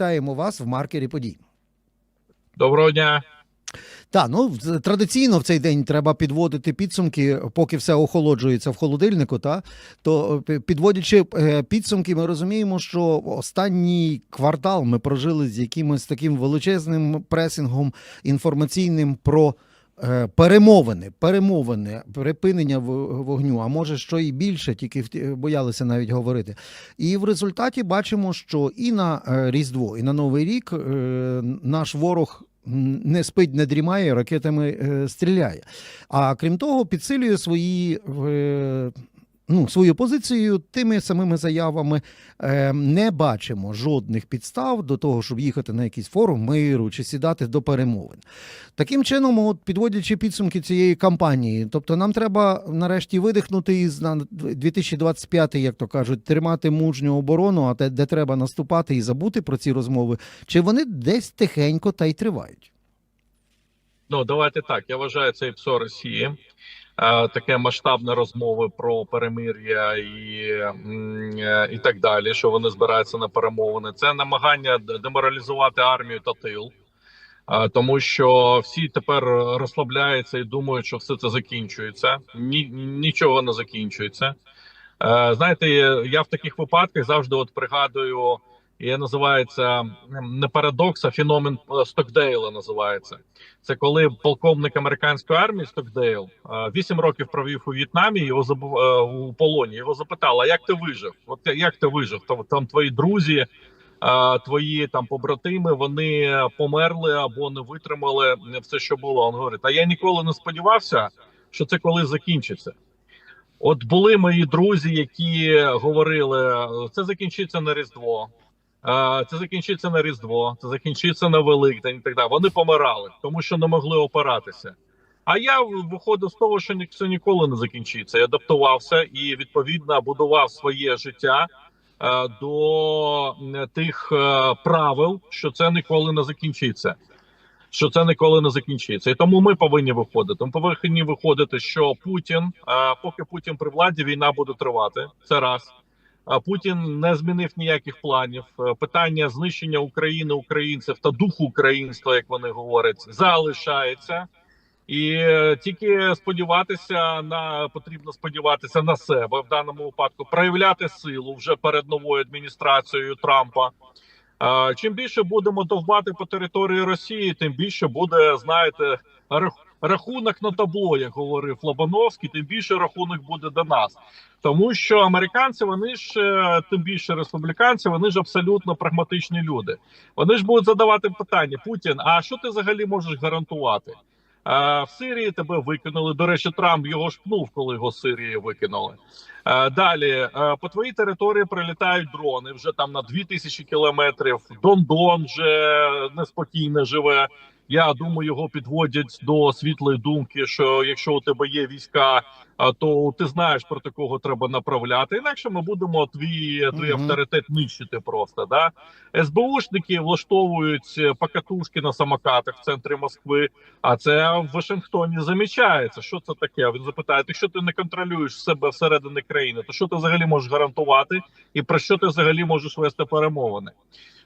вітаємо вас в маркері подій. Доброго дня. Так, ну традиційно в цей день треба підводити підсумки, поки все охолоджується в холодильнику. Та то е, підводячи е, підсумки, ми розуміємо, що останній квартал ми прожили з якимось таким величезним пресингом інформаційним про. Е, Перемовини, перемовини, припинення вогню, а може що і більше, тільки боялися навіть говорити. І в результаті бачимо, що і на е, Різдво, і на Новий рік е, наш ворог не спить, не дрімає, ракетами стріляє. А крім того, підсилює свої. Ну, свою позицію тими самими заявами е, не бачимо жодних підстав до того, щоб їхати на якийсь форум миру чи сідати до перемовин. Таким чином, от підводячи підсумки цієї кампанії, тобто нам треба нарешті видихнути із на 2025, як то кажуть, тримати мужню оборону, а те, де треба наступати і забути про ці розмови, чи вони десь тихенько та й тривають. Ну давайте так. Я вважаю це ПСО Росії. Е, Таке масштабне розмови про перемир'я і, е, і так далі. Що вони збираються на перемовини. Це намагання деморалізувати армію та тил, Е, тому що всі тепер розслабляються і думають, що все це закінчується. Ні, нічого не закінчується. Знаєте, я в таких випадках завжди от пригадую. Я називається не парадокс, а феномен е, Стокдейла. Називається це коли полковник американської армії Стокдейл е, вісім років провів у В'єтнамі. Його забув е, у полоні. Його запитали: як ти вижив? От як ти вижив? Там, твої друзі, твої там побратими, вони померли або не витримали все, що було. Він говорить: а я ніколи не сподівався, що це коли закінчиться. От були мої друзі, які говорили: це закінчиться на Різдво. Це закінчиться на Різдво, це закінчиться на Великдень і так далі. Вони помирали, тому що не могли опиратися. А я виходив з того, що це ніколи не закінчиться. Я адаптувався і відповідно будував своє життя е, до тих е, правил, що це ніколи не закінчиться. Що це ніколи не закінчиться, і тому ми повинні виходити. Ми повинні виходити, що Путін, е, поки Путін при владі, війна буде тривати. Це раз. Путін не змінив ніяких планів. Е, Питання знищення України, українців та духу українства, як вони говорять, залишається. І е, тільки сподіватися на потрібно сподіватися на себе в даному випадку, проявляти силу вже перед новою адміністрацією Трампа. Чим більше будемо довбати по території Росії, тим більше буде, знаєте, рахунок на табло, як говорив Лобановський, тим більше рахунок буде до нас. Тому що американці, вони ж е, тим більше республіканці, вони ж абсолютно прагматичні люди. Вони ж будуть задавати питання: Путін, а що ти взагалі можеш гарантувати? В Сирії тебе викинули. До речі, Трамп його ж пнув, коли його з Сирії викинули. Далі по твоїй території прилітають дрони вже там на 2000 кілометрів. Дондон вже неспокійно живе. Я думаю, його підводять до світлої думки, що якщо у тебе є війська, то ти знаєш про такого треба направляти. Інакше ми будемо твій, твій авторитет нищити просто. Да? СБУшники влаштовують е, покатушки на самокатах в центрі Москви. А це в Вашингтоні замічається. Що це таке? Він запитає: що ти не контролюєш себе всередині країни? То що ти взагалі можеш гарантувати, і про що ти взагалі можеш вести перемовини?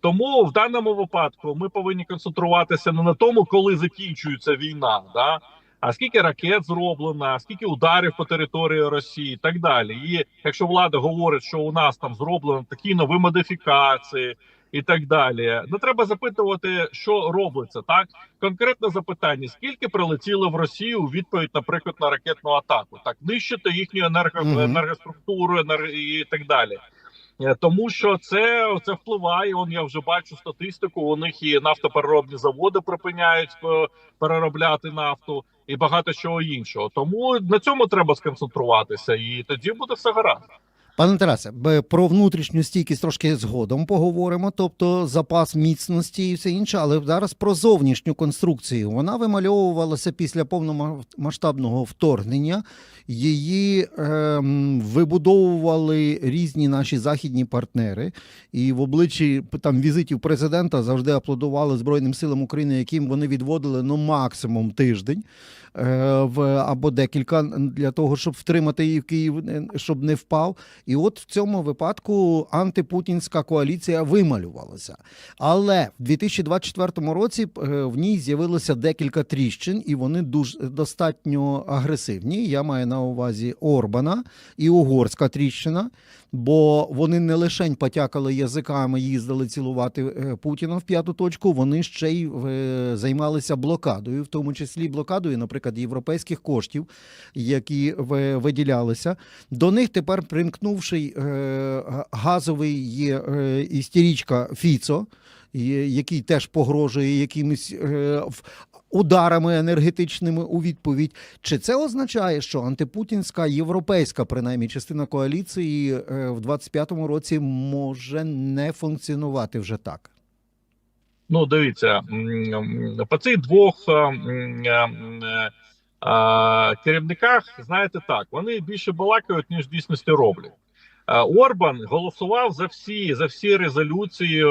Тому в даному випадку ми повинні концентруватися не на тому, коли закінчується війна, да а скільки ракет зроблено, скільки ударів по території Росії, і так далі. І якщо влада говорить, що у нас там зроблено такі нові модифікації. І так далі, не треба запитувати, що робиться так. Конкретне запитання: скільки прилетіло в Росію у відповідь, наприклад, на ракетну атаку, так нищити їхню енерго, енергоструктуру енер... і так далі. Е, Тому що це, це впливає. Он я вже бачу статистику. У них і нафтопереробні заводи припиняють е, переробляти нафту і багато чого іншого. Тому на цьому треба сконцентруватися, і тоді буде все гаразд. Пане Тарасе, про внутрішню стійкість трошки згодом поговоримо, тобто запас міцності і все інше, але зараз про зовнішню конструкцію. Вона вимальовувалася після повномасштабного вторгнення. Її ем, вибудовували різні наші західні партнери, і в обличчі там візитів президента завжди аплодували Збройним силам України, яким вони відводили ну максимум тиждень е, в або декілька для того, щоб втримати її в Київ, е, щоб не впав. І от в цьому випадку антипутінська коаліція вималювалася. Але в 2024 році е, в ній з'явилося декілька тріщин, і вони дуже достатньо агресивні. Я маю на увазі Орбана і угорська тріщина. Бо вони не лише потякали язиками, їздили цілувати е, Путіна в п'яту точку, вони ще й е, займалися блокадою, в тому числі блокадою, наприклад, європейських коштів, які ви- виділялися. До них тепер примкнувши е, газовий є істерічка Фіцо, який теж погрожує якимись е, ударами енергетичними у відповідь. Чи це означає, що антипутінська європейська, принаймні, частина коаліції е, в 25-му році може не функціонувати вже так? Ну, дивіться, по цих двох е, керівниках, знаєте так, вони більше балакають, ніж в дійсності роблять. Е, Орбан голосував за всі за всі резолюції е,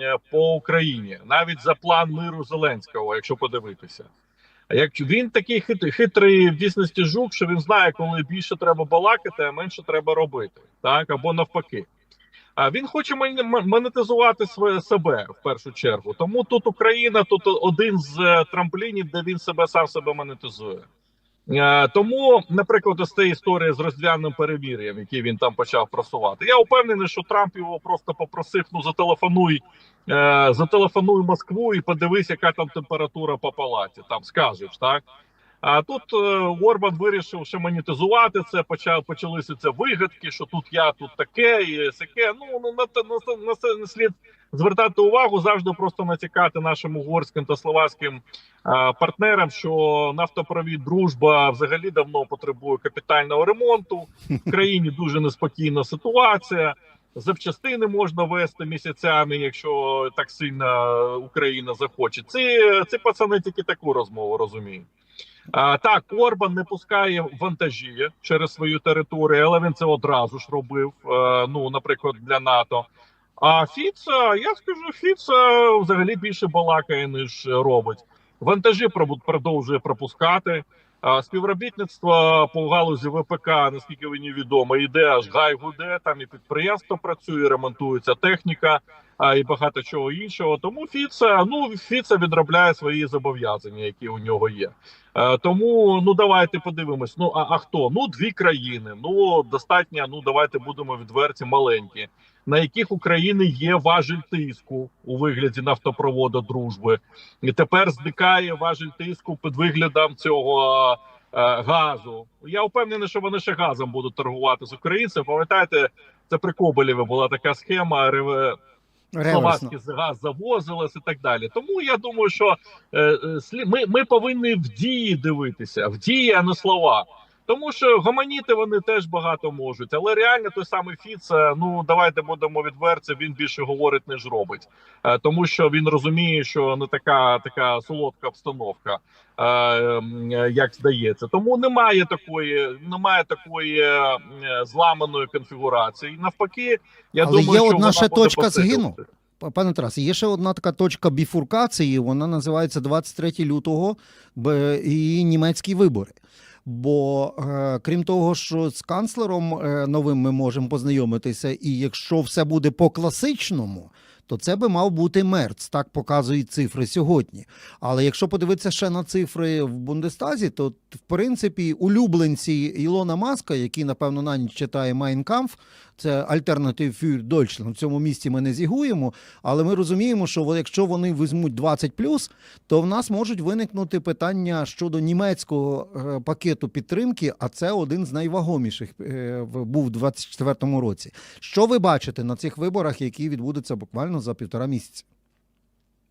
е, по Україні, навіть за план миру Зеленського, якщо подивитися. Як він такий хит, хитрий в дійсності жук, що він знає, коли більше треба балакати, а менше треба робити, так або навпаки. А він хоче мон- монетизувати своє себе в першу чергу. Тому тут Україна, тут один з трамплінів, де він себе сам себе монетизує. Е, Тому, наприклад, ось ця історія з роздвяним перемір'ям, який він там почав просувати. Я впевнений, що Трамп його просто попросив: ну зателефонуй, е, зателефонуй Москву і подивись, яка там температура по палаті. Там скажеш, так. А тут е, Орбан вирішив ще монетизувати це. Почав почалися це вигадки, що тут я, тут таке і сяке. Ну ну на на, на не слід звертати увагу, завжди просто натякати нашим угорським та словацьким е, партнерам, що нафтопровід дружба взагалі давно потребує капітального ремонту. В країні дуже неспокійна ситуація. Запчастини можна вести місяцями, якщо так сильно Україна захоче. Ці, ці пацани тільки таку розмову розуміють. А, так, Орбан не пускає вантажі через свою територію, але він це одразу ж робив. е, ну, наприклад, для НАТО. А Фіца, я скажу, Фіца взагалі більше балакає, ніж робить. Вантажі продовжує пропускати. Співробітництво по галузі ВПК, наскільки мені відомо, йде аж гай гуде. Там і підприємство працює, ремонтується техніка а, і багато чого іншого. Тому Фіца, ну Фіца відробляє свої зобов'язання, які у нього є. Е, Тому ну давайте подивимось. Ну а, а хто? Ну дві країни. Ну достатньо. Ну давайте будемо відверті, маленькі, на яких України є важель тиску у вигляді нафтопроводу дружби, і тепер зникає важель тиску під виглядом цього. е, Газу я впевнений, що вони ще газом будуть торгувати з українцями. Пам'ятаєте, це при Коболєві була така схема. Словацький газ завозилось і так далі. Тому я думаю, що е, е, ми, ми повинні в дії дивитися, в дії, а не слова. Тому що гомоніти вони теж багато можуть, але реально той самий Фіц, е, ну давайте будемо відверті, він більше говорить, ніж робить, Е, тому що він розуміє, що не така така солодка обстановка, е, як здається. Тому немає такої, немає такої зламаної конфігурації. Навпаки, я Але думаю, є що одна ще точка згину. Пане Тарасе, є ще одна така точка біфуркації, вона називається 23 лютого і німецькі вибори. Бо е, крім того, що з канцлером е, новим ми можемо познайомитися, і якщо все буде по класичному, то це би мав бути Мерц. Так показують цифри сьогодні. Але якщо подивитися ще на цифри в Бундестазі, то в принципі улюбленці Ілона Маска, який напевно на ніч читає Майнкамф, це Alternative für Deutschland. В цьому місці ми не зігуємо, але ми розуміємо, що якщо вони візьмуть 20+, то в нас можуть виникнути питання щодо німецького е, пакету підтримки, а це один з найвагоміших е, був у 2024 році. Що ви бачите на цих виборах, які відбудуться буквально за півтора місяця?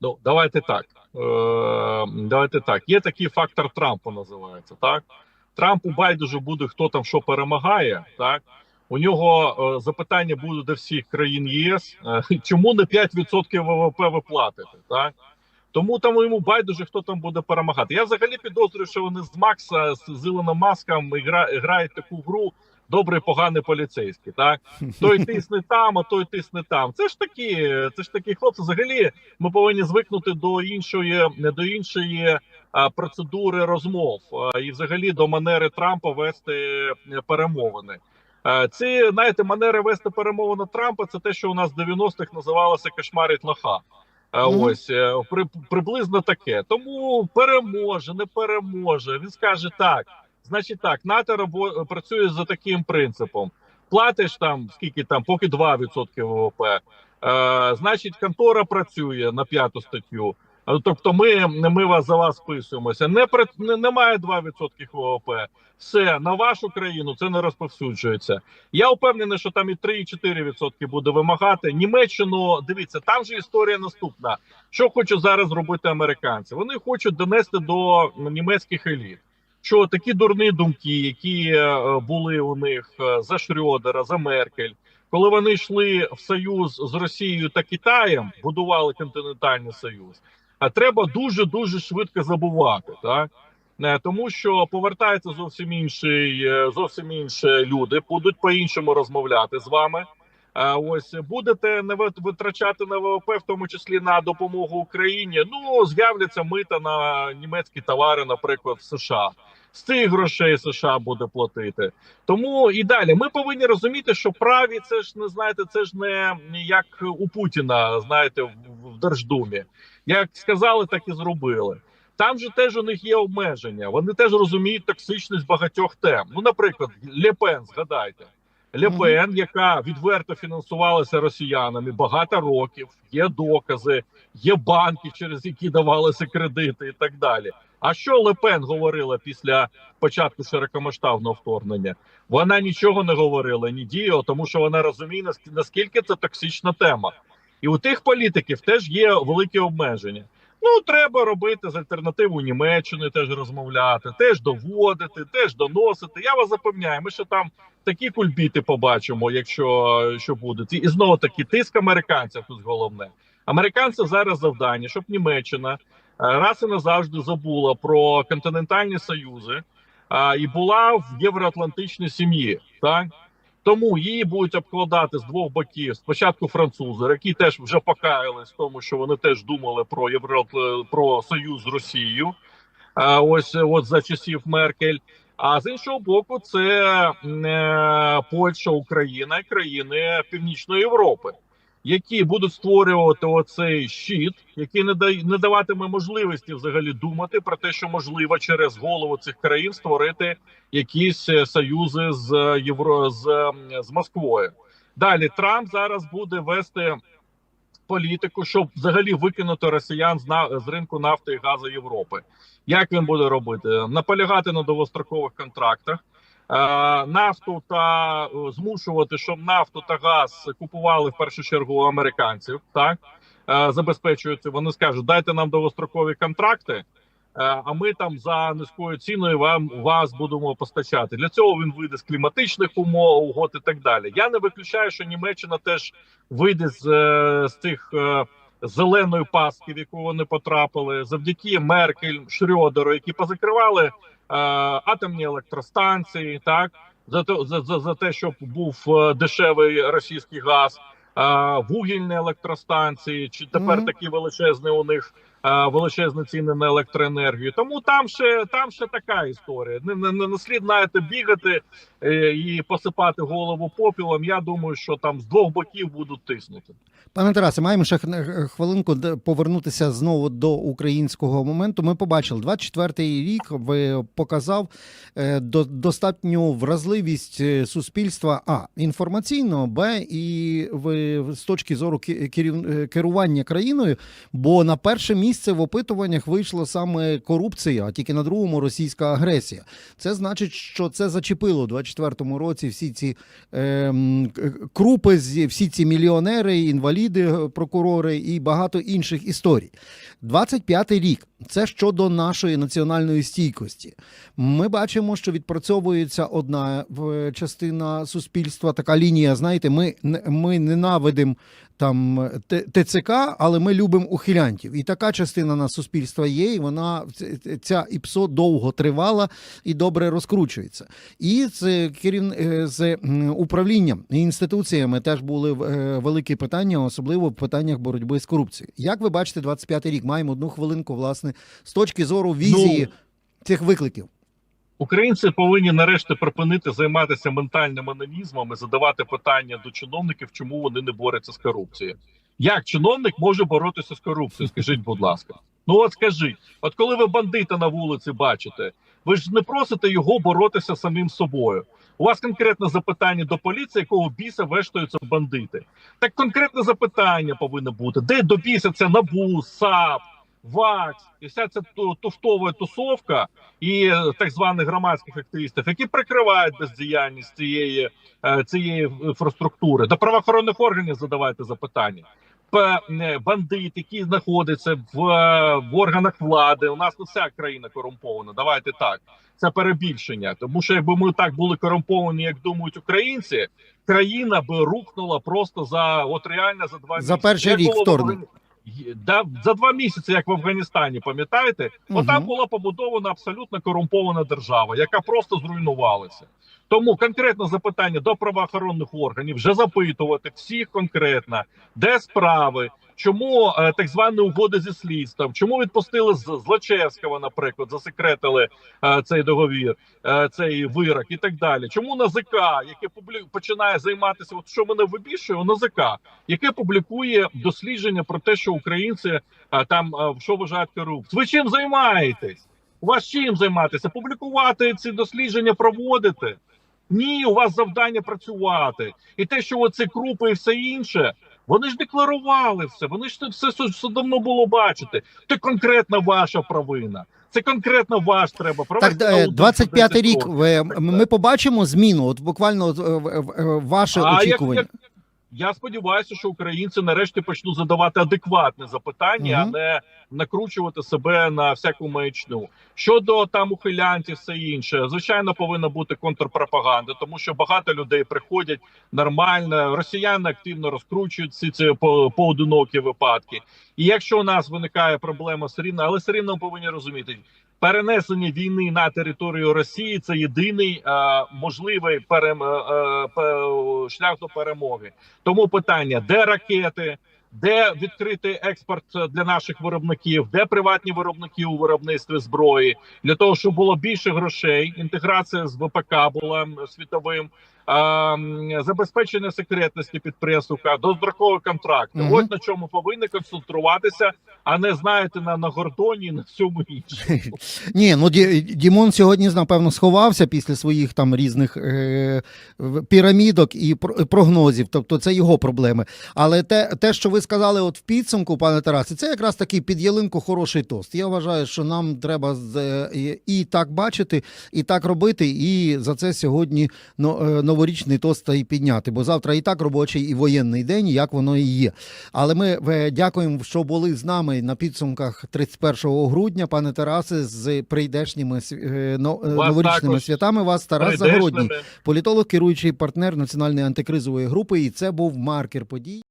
Ну, давайте так. Е, давайте так. Є такий фактор Трампа, називається. Так, Трампу байдуже буде, хто там що перемагає. Так у нього е, запитання буде до всіх країн ЄС. е, чому не 5% ВВП ви платите? Так. Тому там йому байдуже, хто там буде перемагати. Я взагалі підозрюю, що вони з Макса з Ілоном Маском гра- грають таку гру добрий, поганий поліцейський. Так той тисне там, а той тисне там. Це ж такі, це ж такі хлопці. Взагалі, ми повинні звикнути до іншої до іншої а, процедури розмов а, і, взагалі, до манери Трампа вести е, перемовини. Е, Ці, знаєте, манери вести перемовини Трампа це те, що у нас в 90-х називалося кошмарить лоха. Мгм. Ось е, при, приблизно таке. Тому переможе, не переможе. Він скаже так. Значить, так, НАТО рабо- працює за таким принципом: платиш там скільки там, поки 2% ВВП. Е, значить, контора працює на п'яту статтю. Тобто, ми, ми вас за вас списуємося. Не, при- не немає 2% ВВП. Все на вашу країну це не розповсюджується. Я впевнений, що там і 3-4% буде вимагати. Німеччину дивіться, там же історія наступна. Що хочуть зараз робити американці? Вони хочуть донести до німецьких еліт, що такі дурні думки, які е, були у них е, за Шрёдера, за Меркель, коли вони йшли в союз з Росією та Китаєм, будували континентальний союз. А треба дуже дуже швидко забувати, так Е, тому що повертається зовсім інший, е, зовсім інші люди, будуть по-іншому розмовляти з вами. Е, Ось будете не витрачати на ВВП, в тому числі на допомогу Україні. Ну з'являться мита на німецькі товари, наприклад, в США. З цих грошей США буде платити. Тому і далі ми повинні розуміти, що праві це ж не знаєте, це ж не як у Путіна, знаєте, в Держдумі. Як сказали, так і зробили. Там же теж у них є обмеження. Вони теж розуміють токсичність багатьох тем. Ну, наприклад, Лепен, згадайте. Лепен, яка відверто фінансувалася росіянами багато років, є докази, є банки, через які давалися кредити і так далі. А що Лепен говорила після початку широкомасштабного вторгнення? Вона нічого не говорила, ні діяла, тому що вона розуміє, наск- наскільки це токсична тема. І у тих політиків теж є великі обмеження. Ну, треба робити з альтернативою Німеччини, теж розмовляти, теж доводити, теж доносити. Я вас запевняю, ми ще там такі кульбіти побачимо, якщо що буде. І, знову таки тиск американців тут головне. Американців зараз завдання, щоб Німеччина е, раз і назавжди забула про континентальні союзи а, і була в євроатлантичній сім'ї. Так тому її будуть обкладати з двох боків. Спочатку французи, які теж вже покаялись тому, що вони теж думали про євро про союз з Росією. Ось от за часів Меркель. А з іншого боку, це е, Польща, Україна і країни Північної Європи, які будуть створювати оцей щит, який не дає не даватиме можливості взагалі думати про те, що можливо через голову цих країн створити якісь е, союзи з е, Євро з, е, з Москвою. Далі Трамп зараз буде вести політику, щоб взагалі викинути росіян з на з ринку нафти і газу Європи. Як він буде робити? Наполягати на довгострокових контрактах. Е, Нафту та е, змушувати, щоб нафту та газ купували в першу чергу у американців, так е, забезпечуються. Вони скажуть, дайте нам довгострокові контракти, а ми там за низькою ціною вам вас будемо постачати. Для цього він вийде з кліматичних умов, угод і так далі. Я не виключаю, що Німеччина теж вийде з, з цих е, зеленої пастки, в яку вони потрапили, завдяки Меркель, Шрьодеру, які позакривали атомні електростанції, так за те, за, за, за те, щоб був е, дешевий російський газ, е, вугільні електростанції, чи тепер Мгм. такі величезні у них. Е, Величезні ціни на електроенергію, тому там ще там ще така історія. Не, не, не слід знаєте, бігати е, і посипати голову попілом. Я думаю, що там з двох боків будуть тиснути. Пане Тарасе, маємо ще хвилинку повернутися знову до українського моменту. Ми побачили 24-й рік. Ви показав е, до, достатню вразливість суспільства а інформаційного, б і з точки зору керування країною. Бо на перше місце в опитуваннях вийшла саме корупція, а тільки на другому російська агресія. Це значить, що це зачепило у 24-му році всі ці е, крупи, всі ці мільйонери, інваліди, е, прокурори і багато інших історій. 25-й рік це щодо нашої національної стійкості. Ми бачимо, що відпрацьовується одна частина суспільства. Така лінія. Знаєте, ми, ми ненавидимо там ТЦК, але ми любимо ухилянтів. І така частина на суспільства є, і вона ця ІПСО довго тривала і добре розкручується. І з керів... е, з управлінням і інституціями теж були е, великі питання, особливо в питаннях боротьби з корупцією. Як ви бачите, 25-й рік маємо одну хвилинку, власне, з точки зору візії цих викликів. Українці повинні нарешті припинити займатися ментальним анонізмом і задавати питання до чиновників, чому вони не борються з корупцією. Як чиновник може боротися з корупцією? Скажіть, будь ласка. Ну от скажіть, от коли ви бандита на вулиці бачите, ви ж не просите його боротися самим собою. У вас конкретне запитання до поліції, якого біса вештаються бандити. Так конкретне запитання повинно бути: де до біса це НАБУ, САП, ВАКС і вся ця ту- туфтова тусовка і е, так званих громадських активістів, які прикривають бездіяльність цієї, е, цієї інфраструктури. До правоохоронних органів задавайте запитання. Бандит, які знаходяться в, е, в органах влади. У нас не вся країна корумпована. Давайте так. Це перебільшення. Тому що якби ми так були корумповані, як думають українці, країна би рухнула просто за от реально за два За місяці. перший рік вторгнення. Да, за два місяці, як в Афганістані, пам'ятаєте, угу. отам була побудована абсолютно корумпована держава, яка просто зруйнувалася. Тому конкретне запитання до правоохоронних органів вже запитувати всіх конкретно, де справи, чому е, так звані угоди зі слідством, чому відпустили з Злочевського, наприклад, засекретили е, цей договір, е, цей вирок і так далі. Чому НАЗК, яке публі... починає займатися, от що мене вибішує, НАЗК, яке публікує дослідження про те, що українці а, там а, що вважають корупцією. Ви чим займаєтесь? У вас чим займатися? Публікувати ці дослідження, проводити? Ні, у вас завдання працювати. І те, що оці крупи і все інше, вони ж декларували все. Вони ж це все, давно було бачити. Це конкретна ваша провина. Це конкретно ваш треба провести. Так, 25 рік. років. Ми побачимо зміну. От буквально е, е, ваше А як, очікування. як, я сподіваюся, що українці нарешті почнуть задавати адекватне запитання, Мгм. а не накручувати себе на всяку маячню. Щодо там ухилянтів, все інше, звичайно, повинна бути контрпропаганда, тому що багато людей приходять нормально. Росіяни активно розкручують ці ці по- поодинокі випадки. І якщо у нас виникає проблема все рівно, але все рівно повинні розуміти. Перенесення війни на територію Росії це єдиний е, можливий перем, е, е, шлях до перемоги. Тому питання: де ракети, де відкритий експорт для наших виробників, де приватні виробники у виробництві зброї, для того, щоб було більше грошей. Інтеграція з ВПК була світовим. Забезпечення секретності підприємств, дострокові контракти. Мгм. От на чому повинні концентруватися, а не знаєте на, на гордоні на всьому іншому. Ні, ну Ді- Дімон сьогодні напевно сховався після своїх там різних е, пірамідок і про- прогнозів. Тобто це його проблеми. Але те, те, що ви сказали, от в підсумку, пане Тарасе, це якраз такий під ялинку хороший тост. Я вважаю, що нам треба е, і, і так бачити, і так робити. І за це сьогодні но- е, новорічний тост і підняти. Бо завтра і так робочий і воєнний день, як воно і є. Але ми е, дякуємо, що були з нами на підсумках 31 грудня, пане Тарасе, з прийдешніми е, е, новорічними також святами. Вас Тарас Загородній, політолог, керуючий партнер національної антикризової групи. І це був маркер подій.